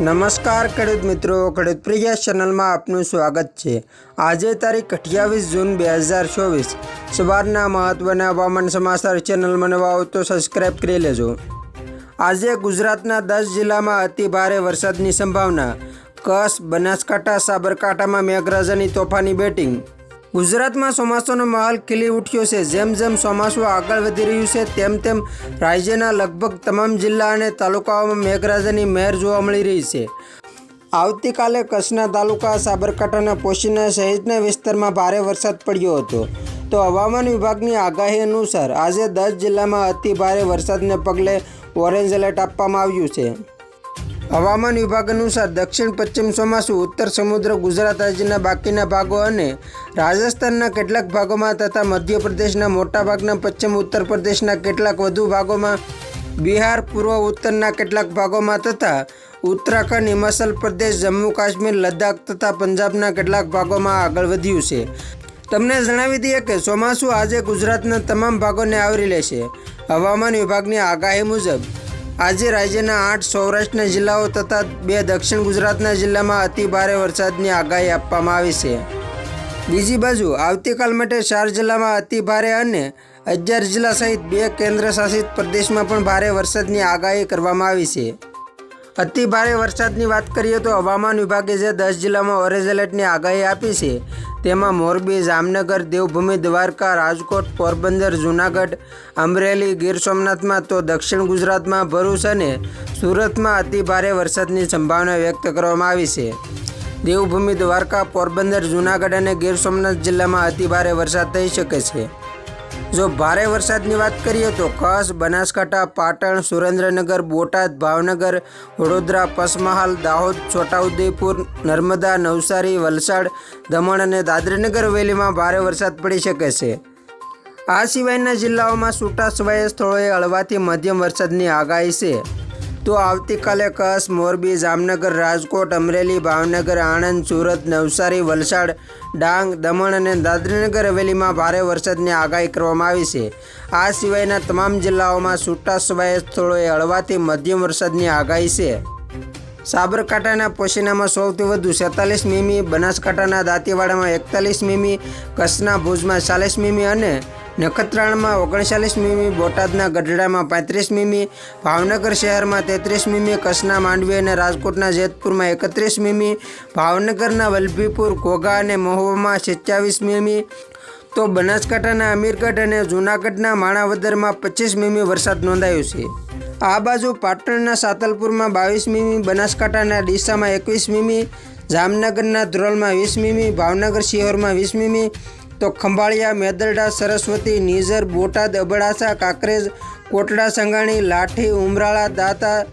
નમસ્કાર, ખેડૂત મિત્રો. ખેડૂત પ્રિય ચેનલમાં આપનું સ્વાગત છે. આજે તારીખ અઠ્યાવીસ જૂન બે હજાર ચોવીસ. સવારના મહત્ત્વના હવામાન સમાચાર ચેનલમાં નવા આવો તો સબસ્ક્રાઈબ કરી લેજો. આજે ગુજરાતના દસ જિલ્લામાં અતિ ભારે વરસાદની સંભાવના. કચ્છ બનાસકાંઠા, સાબરકાંઠામાં મેઘરાજાની તોફાની બેટિંગ ગુજરાતમાં ચોમાસાનો માહોલ ખીલી ઉઠ્યો છે. જેમ જેમ ચોમાસું આગળ વધી રહ્યું છે, તેમ તેમ રાજ્યના લગભગ તમામ જિલ્લા અને તાલુકાઓમાં મેઘરાજાની મહેર જોવા મળી રહી છે. આવતીકાલે કચ્છના તાલુકા સાબરકાંઠાના પોશીના સહિતના વિસ્તારમાં ભારે વરસાદ પડ્યો હતો. તો હવામાન વિભાગની આગાહી અનુસાર આજે દસ જિલ્લામાં અતિ ભારે વરસાદને પગલે ઓરેન્જ એલર્ટ આપવામાં આવ્યું છે. હવામાન વિભાગ અનુસાર દક્ષિણ પશ્ચિમ ચોમાસું, ઉત્તર સમુદ્ર, ગુજરાત રાજ્યના બાકીના ભાગો અને રાજસ્થાનના કેટલાક ભાગોમાં તથા મધ્યપ્રદેશના મોટાભાગના પશ્ચિમ ઉત્તર પ્રદેશના કેટલાક વધુ ભાગોમાં, બિહાર, પૂર્વ ઉત્તરના કેટલાક ભાગોમાં તથા ઉત્તરાખંડ, હિમાચલ પ્રદેશ, જમ્મુ કાશ્મીર, લદ્દાખ તથા પંજાબના કેટલાક ભાગોમાં આગળ વધ્યું છે. તમને જણાવી દઈએ કે ચોમાસું આજે ગુજરાતના તમામ ભાગોને આવરી લેશે હવામાન વિભાગની આગાહી મુજબ આજે રાજ્યના આઠ સૌરાષ્ટ્રના જિલ્લાઓ તથા બે દક્ષિણ ગુજરાતના જિલ્લામાં અતિ ભારે વરસાદની આગાહી આપવામાં આવી છે. બીજી બાજુ, આવતીકાલ માટે ચાર જિલ્લામાં અતિ ભારે અને અગિયાર જિલ્લા સહિત બે કેન્દ્ર શાસિત પ્રદેશમાં પણ ભારે વરસાદની આગાહી કરવામાં આવી છે. અતિ ભારે વરસાદની વાત કરીએ તો હવામાન વિભાગે જે દસ જિલ્લામાં ઓરેન્જ એલર્ટની આગાહી આપી છે, તેમાં મોરબી, જામનગર, દેવભૂમિ, દ્વારકા, રાજકોટ, પોરબંદર, જૂનાગઢ, અમરેલી, ગીર સોમનાથમાં તો દક્ષિણ ગુજરાતમાં ભરૂચ અને સુરતમાં અતિ ભારે વરસાદની સંભાવના વ્યક્ત કરવામાં આવી છે. દેવભૂમિ, દ્વારકા, પોરબંદર, જૂનાગઢ અને ગીર સોમનાથ જિલ્લામાં અતિ ભારે વરસાદ થઈ શકે છે. જો ભારે વરસાદની વાત કરીએ તો કચ્છ, બનાસકાંઠા, પાટણ, સુરેન્દ્રનગર, બોટાદ, ભાવનગર, વડોદરા પસમહાલ દાહોદ, છોટાઉદેપુર, નર્મદા, નવસારી, વલસાડ, દમણ અને દાદરીનગર હવેલીમાં ભારે વરસાદ પડી શકે છે. આ સિવાયના જિલ્લાઓમાં છૂટાછવાયા સ્થળોએ હળવાથી મધ્યમ વરસાદની આગાહી છે. તો આવતીકાલે કચ્છ, મોરબી, જામનગર, રાજકોટ, અમરેલી, ભાવનગર, આણંદ, સુરત, નવસારી, વલસાડ, ડાંગ, દમણ અને દાદરીનગર હવેલીમાં ભારે વરસાદની આગાહી કરવામાં આવી છે. આ સિવાયના તમામ જિલ્લાઓમાં છૂટાછવાયા સ્થળોએ હળવાથી મધ્યમ વરસાદની આગાહી છે. સાબરકાંઠાના પોશીનામાં સૌથી વધુ સેતાલીસ મીમી, બનાસકાંઠાના દાંતીવાડામાં એકતાલીસ મીમી, કચ્છના ભુજમાં ચાલીસ મીમી અને નખત્રાણામાં ઓગણચાલીસ મીમી, બોટાદના ગઢડામાં પાંત્રીસ મીમી, ભાવનગર શહેરમાં તેત્રીસ મીમી, કચ્છના માંડવી અને રાજકોટના જેતપુરમાં એકત્રીસ મીમી, ભાવનગરના વલભીપુર, ઘોઘા અને મહુવામાં સિત્યાવીસ મીમી. તો બનાસકાંઠાના અમીરગઢ અને જૂનાગઢના માણાવદરમાં પચીસ મીમી વરસાદ નોંધાયો છે. આ બાજુ પાટણના સાતલપુરમાં બાવીસ મીમી, બનાસકાંઠાના ડીસામાં એકવીસ મીમી, જામનગરના ધ્રોલમાં વીસ મીમી, ભાવનગર શિહોરમાં વીસ મીમી તો ખંભાળિયા, મેદરડા, સરસ્વતી, નીઝર, બોટાદ, અબડાસા, કાંકરેજ, કોટડા, સંઘાણી, લાઠી, ઉમરાળા, દાતા,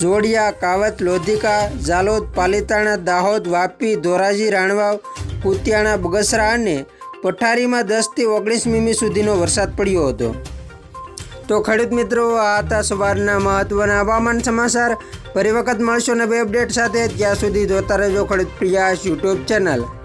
જોડિયા, કાવત, લોધિકા, ઝાલોદ, પાલીતાણા, દાહોદ, વાપી, ધોરાજી, રાણવાવ, કુતિયાણા, બગસરા અને પઠારીમાં દસથી ઓગણીસ મીમી સુધીનો વરસાદ પડ્યો હતો. તો ખેડૂત મિત્રો, આ હતા સવારના મહત્વના હવામાન સમાચાર. ફરી વખત મળશો નવી અપડેટ સાથે. ત્યાં સુધી જોતા રહેજો ખેડૂત પ્રિયાસ યુટ્યુબ ચેનલ.